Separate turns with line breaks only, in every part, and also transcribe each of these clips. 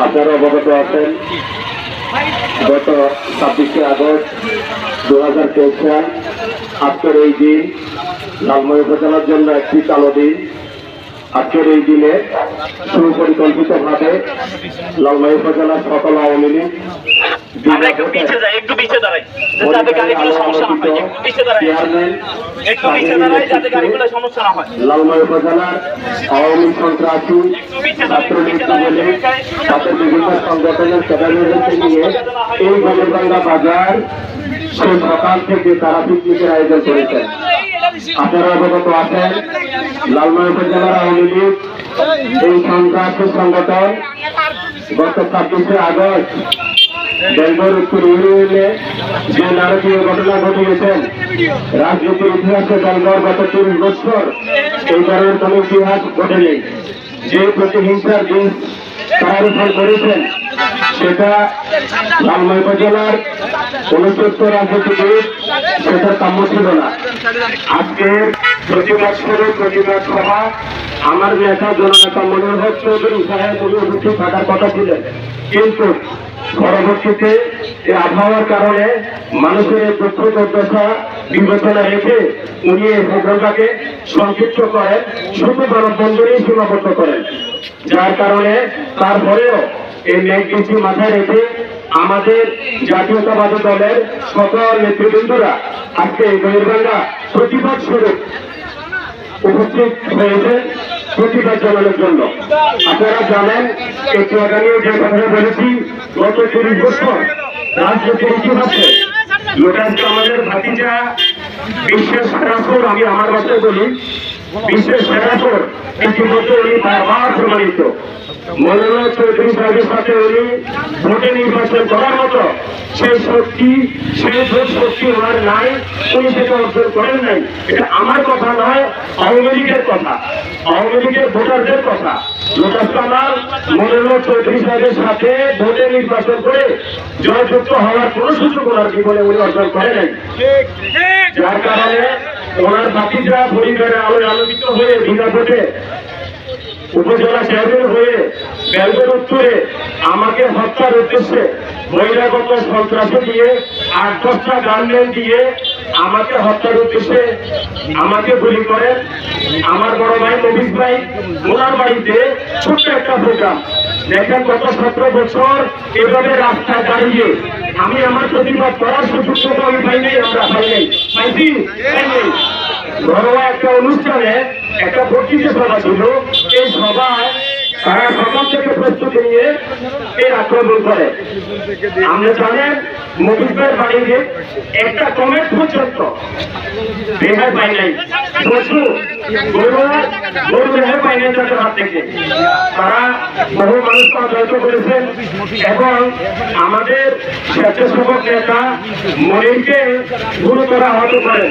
আপনারা অবগত আছেন গত ছাব্বিশে আগস্ট দু হাজার তেইশ সাল আজকের এই দিন লালময় উপজেলার জন্য একটি কালো দিন। আজকের এই দিনে সুপরিকল্পিতভাবে লালময় উপজেলার সকল আওয়ামী লীগ লালময় উপজেলার আওয়ামী সন্ত্রাসী ছাত্রলীগ বিভিন্ন সংগঠনের ক্যাডারদেরকে নিয়ে এই গণবাংলা বাজার সেই সকাল থেকে তারা পিকনিকের আয়োজন করেছেন। আপনারা অবগত আছেন লালময় উপজেলার আওয়ামী লীগ, এই সন্ত্রাসী সংগঠন গত ছাব্বিশে আগস্ট বেঙ্গল উত্তর ইউনিয়নে যে নারকীয় ঘটনা ঘটিয়েছেন রাজনীতির ইতিহাসে বেঙ্গল গত তিরিশ বছর এই ধরনের কোন ইতিহাস ঘটেনি। যে প্রতিহিংসার দিন তার উপর করেছেন, সেটা লালময় উপজেলার অনুসত্তর রাজনীতিবিদ সেটা কাম্য ছিল না। আজকে প্রতিবাদ স্বরূপ প্রতিবাদ সভা, আমার নেতা জননেতা মনোহর হক চৌধুরী সাহেব, উনি উপস্থিত থাকার কথা ছিলেন। কিন্তু পরবর্তীতে এই আবহাওয়ার কারণে মানুষের দুঃখ দুর্দশা বিবেচনা রেখে উনি এই প্রোগ্রামটাকে সংক্ষিপ্ত করেন, শুধু মানববন্ধনেই সীমাবদ্ধ করেন। যার কারণে তারপরেও এই ন্যায়নীতি মাথায় রেখে আমাদের জাতীয়তাবাদী দলের সকল নেতৃবৃন্দরা আজকে এই বহির্বাংলা প্রতিবাদ স্বরূপ উপস্থিত হয়েছে প্রতিবাদ জানানোর জন্য। আপনারা জানেন একটু আগে আমিও যে কথাটা বলেছি, গত তিরিশ বছর রাজনীতির ইতিহাসে লোটাস আমাদের ভাতিজা বিশ্বাস আমি আমার বাসায় বলি। ইতিমধ্যে উনি বারবার প্রমাণিত। মনোনয়ন চৌধুরী সাহেবের সাথে উনি ভোটে নির্বাচন করার মতো। সেই শক্তি সেই ভোট শক্তি ওনার নাই উনি সেটা অর্জন করেন নাই। এটা আমার কথা নয় আওয়ামী লীগের কথা। আওয়ামী লীগের ভোটারদের কথা। লোটাস কামাল মনোনয়ন চৌধুরী সাহেবের সাথে ভোটে নির্বাচন করে জয়যুক্ত হওয়ার কোন সুযোগ ওনার জীবনে উনি অর্জন করে নাই। যার কারণে ওনার বাকিরা পরিবারে আলোয় আলোকিত হয়ে ভোটে উপজেলা চেয়ারম্যান হয়ে বেলগের উত্তরে আমাকে হত্যার উদ্দেশ্যে বহিরাগত সন্ত্রাসী দিয়ে আট দশটা গানম্যান দিয়ে আমাকে হত্যার উদ্দেশ্যে আমাকে গুলি করেন। আমার বড় ভাই নবীন ভাই, ওনার বাড়িতে ছোট্ট একটা প্রোগ্রাম দেখেন গত সতেরো বছর এভাবে রাস্তায় দাঁড়িয়ে আমি আমার প্রতিবাদ করার সুযোগ আমি পাইনি, আমরা পাই নাই। পাইছি? ঘরোয়া একটা অনুষ্ঠানে একটা বক্তৃতা সভা ছিল। এই সভায় তারা সমাজ থেকে প্রস্তুতি নিয়ে এই আক্রমণ করে। আমরা জানেন মুজিবের বাড়িতে একটা কমেন্ট পর্যন্ত পাই নাই পশু গরু গরু রেহাই পাই নাই তাদের হাত থেকে। তারা বহু মানুষকে অবহিত করেছেন এবং আমাদের স্বেচ্ছাসেবক নেতা মনিরকে গুরুতর আহত করেন।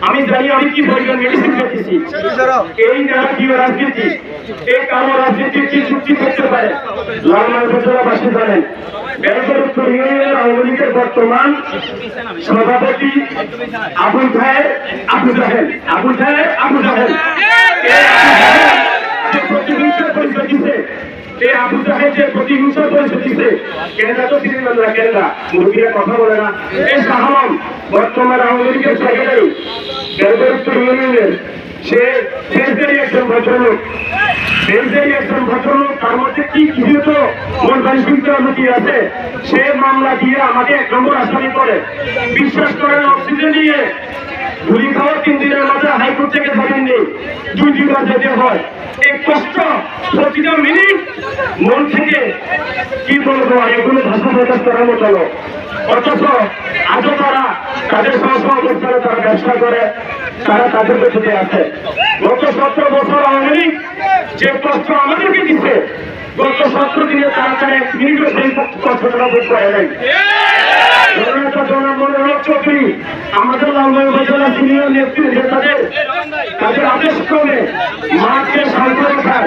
আমি জানি আমি কি পরিমাণ মেডিসিন করতেছি এই নারকীয় রাজনীতি এই কালো রাজনীতি কি চুক্তি করতে পারে? লালমাল উপজেলাবাসী জানেন বেলগর উত্তর ইউনিয়নের আওয়ামী লীগের বর্তমান সভাপতি আবুল সাহেব আবু জাহেল। আবুল সাহেব আবু জাহেল। যে প্রতিহিংসার পরিচয় দিচ্ছে এই আবু জাহেল যে প্রতিহিংসার পরিচয় দিচ্ছে কেনরা তো তিনি না কেনরা মুরগিরা কথা বলে না। এই বর্তমান আওয়ামী লীগের সেক্রেটারি ইউনিয়নের। সে ফেসদেরই একজন ভদ্রলোক। ফেসদেরই একজন ভদ্রলোক, তার মধ্যে কি কিছু তো মন মানসিকতা আছে, সে মামলা দিয়ে আমাকে এক নম্বর আসামি করে। বিশ্বাস করেন, অক্সিজেন দিয়ে গুলি খাওয়ার তিন দিনের মাঝে হাইকোর্ট থেকে জামিন নেই দুই দুইবার যেতে হয়। এই কষ্ট প্রতিটা মিনিট মন থেকে কি বলব এগুলো ভাষা প্রকাশ মতো নয়। অথচ আজও তারা তাদের সংস্থা অবস্থানে তারা ব্যবসা করে, তারা তাদের পেছনে আছে। গত সতেরো বছর আওয়ামী লীগ যে কষ্ট আমাদেরকে দিচ্ছে গত সতেরো দিনে তারা তারা এক মিনিটও সেই কষ্টটা বোধ করে নাই। জননেতা জনাব মনোহর চৌধুরী আমাদের লালবাই উপজেলা সিনিয়র নেতৃত্বে তাদের তাদের আদেশ ক্রমে মাঠকে শান্ত রাখার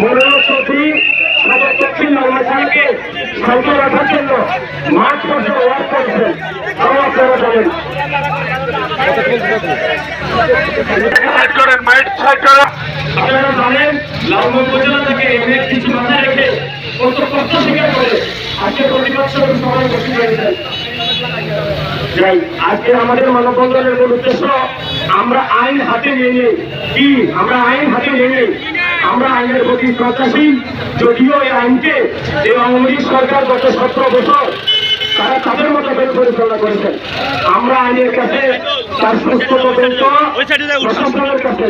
মনোরথী সদর দক্ষিণ বাংলাদেশকে শান্ত রাখার জন্য মাঠ পর্যন্ত ওয়ার্ক করছেন আমার আপনারা জানেন। আপনারা জানেন উপজেলা থেকে কিছু মাথায় রেখে কত কষ্ট স্বীকার করে আজকে প্রতিবাদ সভায় সবাই বসে রয়েছেন যাই। আজকে আমাদের মানববন্ধনের মূল উদ্দেশ্য আমরা আইন হাতে নিয়ে নিই। কি? আমরা আইন হাতে নিয়ে নিই। আমরা আইনের প্রতি শ্রদ্ধাশীল। যদিও এই আইনকে এই আওয়ামী লীগ সরকার গত সতেরো বছর তারা তাদের মতো করে পরিচালনা করেছেন। আমরা আইনের কাছে তার সুস্থ তদন্ত প্রশাসনের কাছে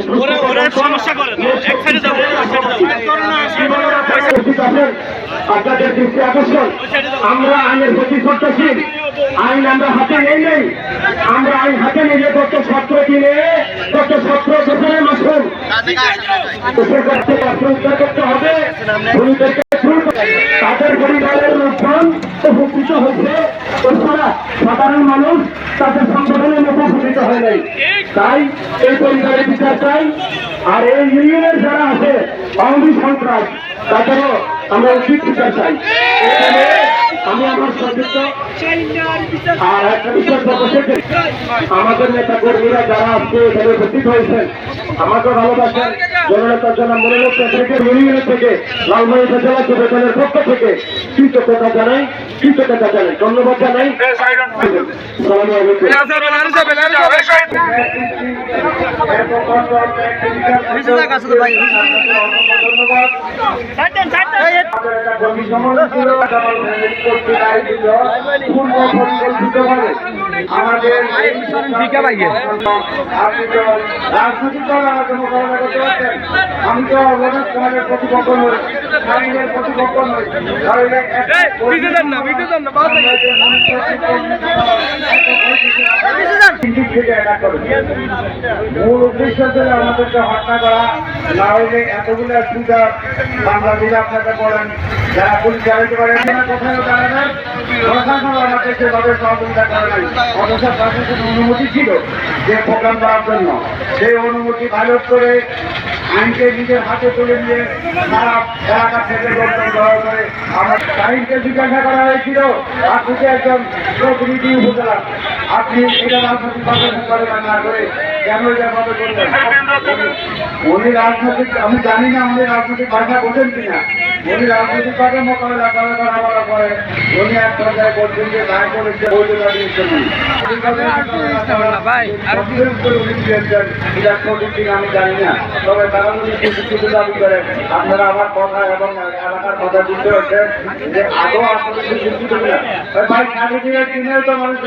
আপনাদের দৃষ্টি আকর্ষণ। আমরা আইনের প্রতি শ্রদ্ধাশীল। আইন আমরা হাতে নেই নেই। আমরা আইন হাতে নিয়ে গত সত্র দিনে গত সত্র বছরের মাসুম। করতে হবে। তাদের পরিবারের লোকজন উপকৃত হয়েছে এছাড়া সাধারণ মানুষ তাদের সংগঠনের মতো উপকৃত হয় নাই। তাই এই পরিবারের বিচার চাই। আর এই ইউনিয়নের যারা আছে, আওয়ামী সন্ত্রাস, তাদেরও আমরা উচিত বিচার চাই। আমি আমার আর একটা বিষয় বসেছে আমাদের নেতা কর্মীরা যারা আজকে এখানে উপস্থিত হয়েছেন আমাকে ভালোবাসেন। জননেতার জন্য মনোলোক থেকে ইউনিয়নের থেকে লালমনি উপজেলা যুবদলের পক্ষ থেকে কৃতজ্ঞতা জানাই কৃতজ্ঞতা জানাই ধন্যবাদ জানাই। সালামু আলাইকুম আমাদের আপনি আমাদের রাজনৈতিক দল আমাকে মোকাবেলা করতে পারছেন আমি তো অবদান কুমারের প্রতিপক্ষ নই আইনের প্রতিপক্ষ নই। দিক মূল উদ্দেশ্য ছিল আমাদেরকে হত্যা করা, না হলে এতগুলো সুবিধা আপনাকে বলেন, যারা পুলিশ পারে প্রশাসন আমাদের সেভাবে সহযোগিতা করে নাই। প্রশাসনের অনুমতি ছিল যে প্রোগ্রাম দেওয়ার জন্য। সেই অনুমতি ভাইলেট করে আইনকে নিজের হাতে তুলে নিয়ে সারা এলাকা থেকে করে আমার আইনকে জিজ্ঞাসা করা হয়েছিল। যে একজন প্রতিনিধি উপজেলা। আপনি এটা রাজনৈতিক ভাবে না করে কেন যেভাবে করলেন? উনি রাজনৈতিক, আমি জানি না উনি রাজনৈতিক ভাষা বোঝেন কিনা। উনি রাজনৈতিক ভাবে মোকাবেলা করে করা বলা পরে উনি এক পর্যায়ে বলছেন যে করেছে বৈধতা দিয়েছেন ভাই আমি জানি না তবে তারা যদি কিছু কিছু দাবি করে আপনারা আমার কথা এবং এলাকার কথা বুঝতে পারছেন যে আদৌ আসলে কিছু কিছু না ভাই দিনের দিনেও তো মানুষ